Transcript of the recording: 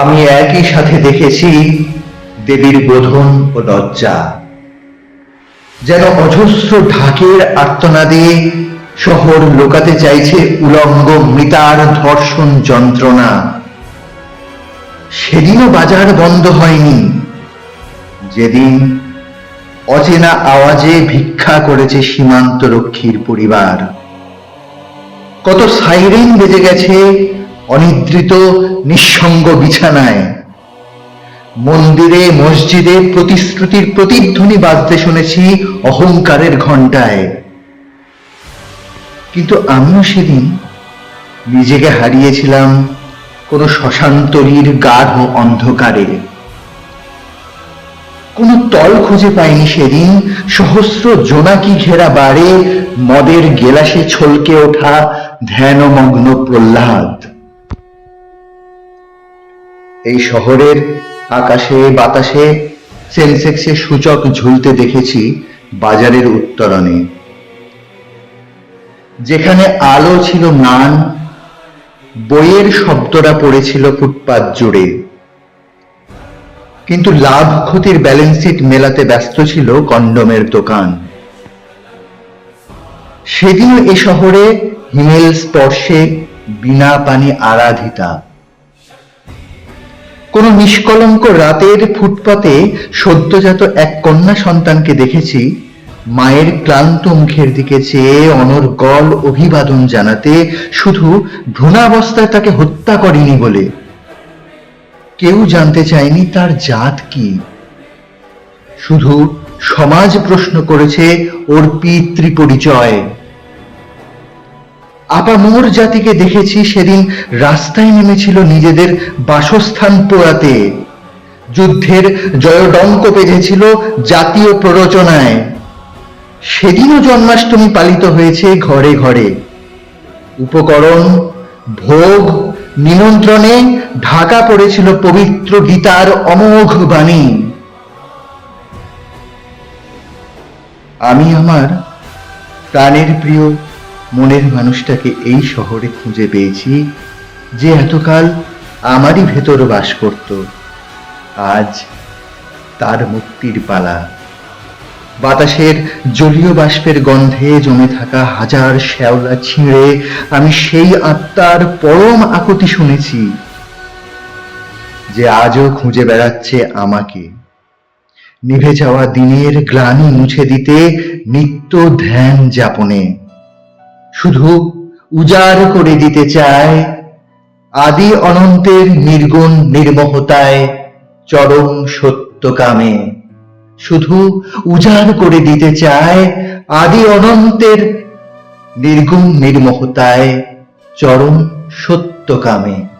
আমি একই সাথে দেখেছি দেবীর বোধন ও লজ্জা। যেন অজস্র ঢাকের আর্তনাদে শহর লোকাতে চাইছে উলঙ্গ মৃতার ধর্ষণ যন্ত্রণা। সেদিনও বাজার বন্ধ হয়নি। যেদিন অচেনা আওয়াজে ভিক্ষা করেছে সীমান্ত রক্ষীর পরিবার। কত সাইরেন বেজে গেছে অনিদ্রিত, নিঃসঙ্গ বিছানায়। মন্দিরে, মসজিদে প্রতিশ্রুতির প্রতিধ্বনি বাজতে শুনেছি অহংকারের ঘণ্টায়। কিন্তু আমিও সেদিন নিজেকে হারিয়েছিলাম কোন শ্মশান্তরীর গাঢ় অন্ধকারে। কোন তল খুঁজে পাইনি সেদিন, সহস্র জোনাকি ঘেরা বাড়ে, মদের গেলাসে ছলকে ওঠা ধ্যানমগ্ন প্রহ্লাদ। এই শহরের আকাশে, বাতাসে, সেন্সেক্সে সূচক ঝুলতে দেখেছি বাজারের উত্তরণে। যেখানে আলো ছিল ম্লান, বইয়ের শব্দটা পড়েছিল ফুটপাত জুড়ে। কিন্তু লাভ ক্ষতির ব্যালেন্স শিট মেলাতে ব্যস্ত ছিল কন্ডমের দোকান। সেদিনও এ শহরে হিমেল স্পর্শে বিনা পানি আরাধিতা। কোন নিষ্কলঙ্ক রাতের ফুটপাতে সদ্যজাত এক কন্যা সন্তানকে দেখেছি মায়ের ক্লান্ত মুখের দিকে চেয়ে অনর্গল অভিবাদন জানাতে শুধু ভ্রূণাবস্থায় তাকে হত্যা করেনি বলে। কেউ জানতে চায়নি তার জাত কি। শুধু সমাজ প্রশ্ন করেছে ওর পিতৃ পরিচয় আপামোর জাতিকে দেখেছি সেদিন রাস্তায় নেমেছিল নিজেদের বাসস্থান পোড়াতে। যুদ্ধের জয়ডঙ্ক বেজেছিল জাতীয় প্ররোচনায়। সেদিনও জন্মাষ্টমী পালিত হয়েছে ঘরে ঘরে। উপকরণ, ভোগ, নিমন্ত্রণে ঢাকা পড়েছিল পবিত্র গীতার অমোঘ বাণী। আমি আমার প্রাণের প্রিয় মনের মানুষটাকে এই শহরে খুঁজে পেয়েছি, যে এতকাল আমারই ভেতর বাস করত। আজ তার মুক্তির পালা। বাতাসের জলীয় বাষ্পের গন্ধে জমে থাকা হাজার শ্যাওলা ছিঁড়ে আমি সেই আত্মার পরম আকুতি শুনেছি, যে আজও খুঁজে বেড়াচ্ছে আমাকে। নিভে যাওয়া দিনের গ্লানি মুছে দিতে নিত্য ধ্যান যাপনে। শুধু উজাড় করে দিতে চায়। আদি অনন্তের নির্গুণ নির্মহতায় চরম সত্যকামে। শুধু উজাড় করে দিতে চায়, আদি অনন্তের নির্গুণ নির্মহতায় চরম সত্যকামে।